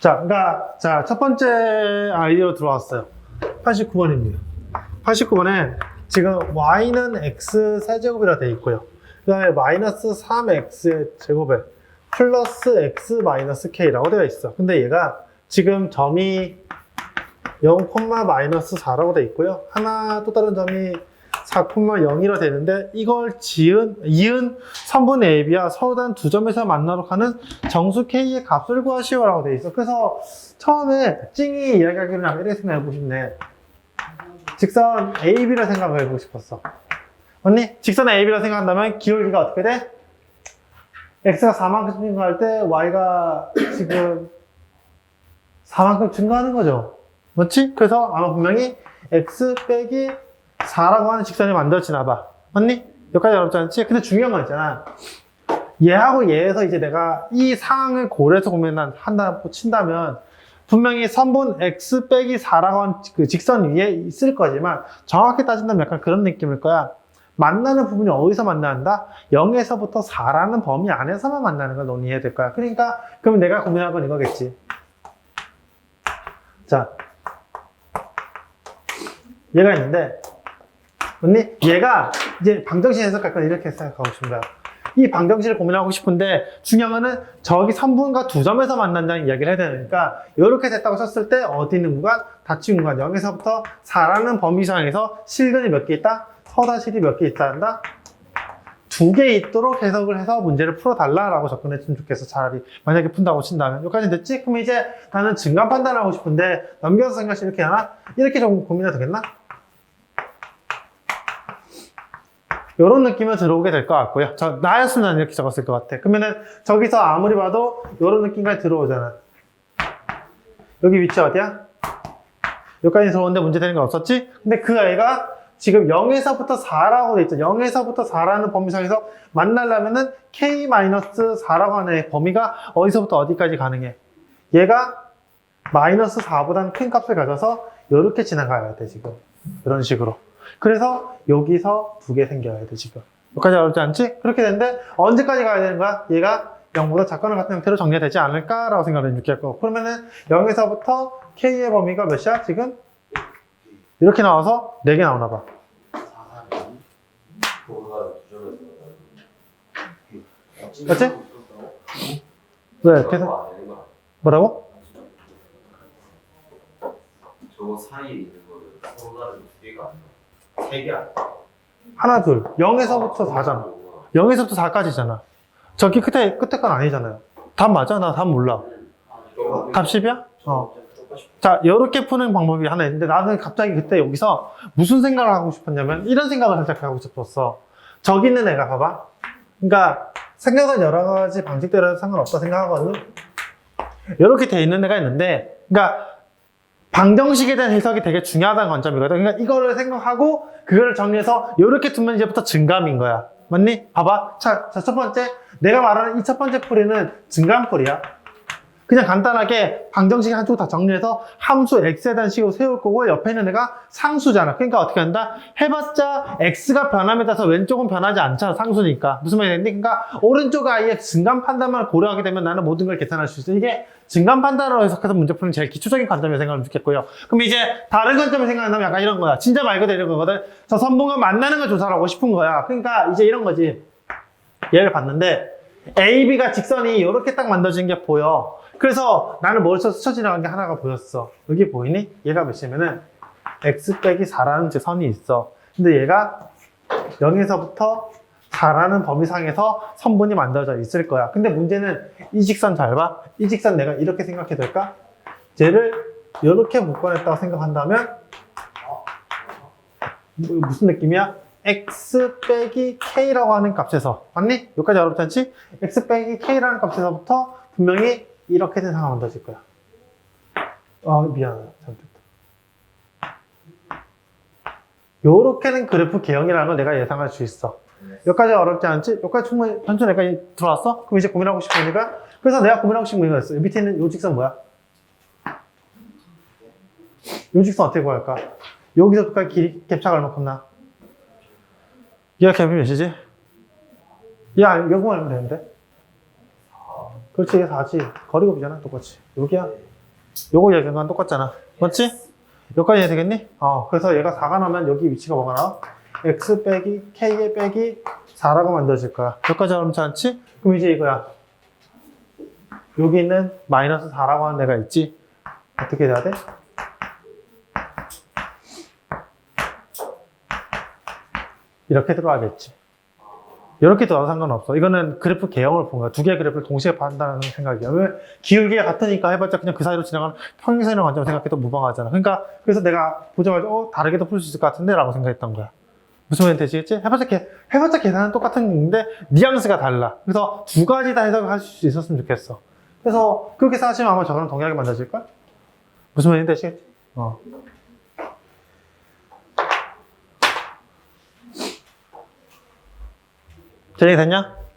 자, 그러니까 자, 첫 번째 아이디어로 들어왔어요. 89번입니다. 89번에 지금 y는 x 세제곱이라 되어 있고요. 그 다음에 마이너스 3x 제곱에 플러스 x 마이너스 k라고 되어 있어. 근데 얘가 지금 점이 0, 마이너스 4라고 되어 있고요. 하나 또 다른 점이 4,0이라 되는데 이걸 지은 이은 선분 AB와 서단 두 점에서 만나러 가는 정수 K의 값을 구하시오라고 되어 있어. 그래서 처음에 찡이 이야기하기를 나 이렇게 생각해보고 싶네. 직선 AB라 생각해보고 싶었어. 언니, 직선 AB라 생각한다면 기울기가 어떻게 돼? X가 4만큼 증가할 때 Y가 지금 4만큼 증가하는 거죠. 맞지? 그래서 아마 분명히 X 빼기 4라고 하는 직선이 만들어지나 봐. 맞니? 여기까지 어렵지 않지? 근데 중요한 건 있잖아. 얘하고 얘에서 이제 내가 이 상황을 고려해서 고민한다고 친다면 분명히 선분 x 빼기 4라고 하는 그 직선 위에 있을 거지만 정확히 따진다면 약간 그런 느낌일 거야. 만나는 부분이 어디서 만난다? 0에서부터 4라는 범위 안에서만 만나는 걸 논의해야 될 거야. 그러니까 그럼 내가 고민할 건 이거겠지. 자, 얘가 있는데 언니 얘가 이제 방정식 해석할 건 이렇게 생각하고 거야. 이 방정식을 고민하고 싶은데 중요한 거는 저기 선분과 두 점에서 만난다는 이야기를 해야 되니까 이렇게 됐다고 쳤을 때 어디 있는 구간? 닫힌 구간 0에서부터 4라는 범위상에서 실근이 몇 개 있다? 서다실이 몇 개 있다 한다? 두 개 있도록 해석을 해서 문제를 풀어달라라고 접근했으면 좋겠어 차라리 만약에 푼다고 친다면 여기까지 됐지? 그럼 이제 나는 증감 판단을 하고 싶은데 넘겨서 생각시 이렇게 하나? 이렇게 좀 고민해도 되겠나? 이런 느낌으로 들어오게 될 것 같고요. 저, 나였으면 난 이렇게 적었을 것 같아. 그러면은 저기서 아무리 봐도 이런 느낌까지 들어오잖아. 여기 위치 어디야? 여기까지 들어오는데 문제 되는 거 없었지? 근데 그 아이가 지금 0에서부터 4라고 돼 있죠. 0에서부터 4라는 범위상에서 만나려면은 k-4라고 하는 범위가 어디서부터 어디까지 가능해? 얘가 마이너스 4보다는 큰 값을 가져서 이렇게 지나가야 돼, 지금. 이런 식으로. 그래서 여기서 두 개 생겨야 돼, 지금. 여기까지 어렵지 않지? 그렇게 되는데 언제까지 가야 되는 거야? 얘가 0보다 작거나 같은 형태로 정리되지 않을까라고 생각을 거고. 그러면은 0에서부터 k의 범위가 몇이야, 지금? 이렇게 나와서 4개 나오나 봐. 맞지? 왜? 계속. 뭐라고? 저 사이에 있는 거를 서로 다른 두 개가 아니라 세개 아니야. 하나, 둘. 0에서부터 4잖아. 0에서부터 4까지잖아. 저기 끝에, 끝에 건 아니잖아요. 답 맞아? 나 답 몰라. 답 10이야? 어. 자, 이렇게 푸는 방법이 하나 있는데 나는 갑자기 그때 여기서 무슨 생각을 하고 싶었냐면 이런 생각을 살짝 하고 싶었어. 저기 있는 애가 봐봐. 그러니까 생각은 여러 가지 방식대로 상관없다 생각하거든. 이렇게 돼 있는 애가 있는데, 그러니까 방정식에 대한 해석이 되게 중요하다는 관점이거든. 그러니까 이거를 생각하고 그거를 정리해서 이렇게 두면 이제부터 증감인 거야. 맞니? 봐봐. 자, 자, 첫 번째. 내가 말하는 이 첫 번째 풀이는 증감풀이야. 그냥 간단하게 방정식 한쪽 다 정리해서 함수 x에 대한 식으로 세울 거고 옆에 있는 애가 상수잖아. 그러니까 어떻게 한다? 해봤자 x가 변함에 따라서 왼쪽은 변하지 않잖아. 상수니까. 무슨 말이 되니? 그러니까 오른쪽 아이의 증감 판단만 고려하게 되면 나는 모든 걸 계산할 수 있어. 이게 증감 판단으로 해석해서 문제 푸는 제일 기초적인 관점이라고 생각을 좋겠고요. 그럼 이제 다른 관점을 생각한다면 약간 이런 거야. 진짜 말 그대로 이런 거거든. 저 선봉을 만나는 걸 조사하고 싶은 거야. 그러니까 이제 이런 거지. 얘를 봤는데 AB가 직선이 이렇게 딱 만들어진 게 보여. 그래서 나는 머릿속에 스쳐 지나간 게 하나가 보였어. 여기 보이니? 얘가 몇이면은 x 빼기 4라는 제 선이 있어. 근데 얘가 0에서부터 4라는 범위상에서 선분이 만들어져 있을 거야. 근데 문제는 이 직선 잘 봐. 이 직선 내가 이렇게 생각해도 될까? 얘를 이렇게 묶어냈다고 생각한다면 뭐- 무슨 느낌이야? X 빼기 k라고 하는 값에서 맞니? 여기까지 어렵지 않지? x 빼기 k라는 값에서부터 분명히 이렇게 된 상황이 만들어질 거야. 아 미안하다. 잘못했다. 요렇게는 그래프 개형이라는 걸 내가 예상할 수 있어. 여기까지 어렵지 않지? 여기까지 충분히 천천히 여기까지 들어왔어? 그럼 이제 고민하고 싶은 거니까 그래서 내가 고민하고 싶은 거 이거였어. 요 밑에 있는 요 직선 뭐야? 요 직선 어떻게 구할까? 여기서부터 길이 갭차가 얼마큼 나? 얘가 갭이 몇이지? 야, 여기만 알면 되는데? 그렇지, 이게 4지. 거리곱이잖아, 똑같이. 여기야. 요거 얘기한 건 똑같잖아. 맞지? 여기까지 해야 되겠니? 어, 그래서 얘가 4가 나면 여기 위치가 뭐가 나와? x 빼기 k의 빼기 4라고 만들어질 거야. 여기까지 하면 않지? 그럼 이제 이거야. 여기 있는 마이너스 4라고 하는 애가 있지? 어떻게 돼야 돼? 이렇게 들어가겠지. 이렇게 들어도 상관없어. 이거는 그래프 개형을 본 거야. 두 개의 그래프를 동시에 판다는 생각이야. 왜? 기울기가 같으니까 해봤자 그냥 그 사이로 지나가는 평행선이라고 관점을 생각해도 무방하잖아. 그러니까 그래서 내가 보자마자 어 다르게도 풀 수 있을 것 같은데 라고 생각했던 거야. 무슨 말인지 되시겠지? 해봤자, 개, 해봤자 계산은 똑같은 건데 뉘앙스가 달라. 그래서 두 가지 다 해석을 할수 있었으면 좋겠어. 그래서 그렇게 생각하시면 아마 저거는 동일하게 만들어질걸? 무슨 말인지 되시겠지? 어. 정리 됐냐?